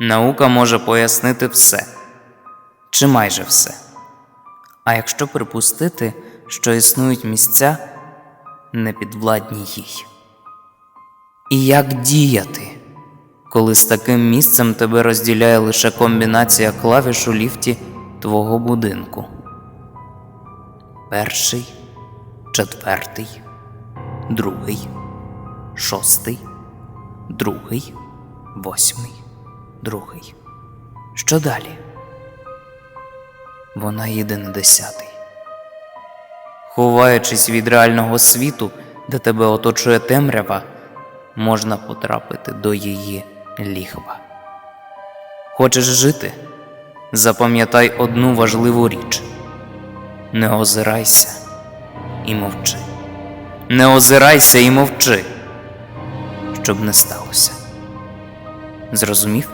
Наука може пояснити все, чи майже все. А якщо припустити, що існують місця, непідвладні їй. І як діяти, коли з таким місцем тебе розділяє лише комбінація клавіш у ліфті твого будинку? Перший, четвертий, другий, шостий, другий, восьмий, другий. Що далі? Вона їде на десятий. Ховаючись від реального світу, де тебе оточує темрява, можна потрапити до її лігва. Хочеш жити? Запам'ятай одну важливу річ: не озирайся і мовчи. Не озирайся і мовчи, щоб не сталося. Зрозумів?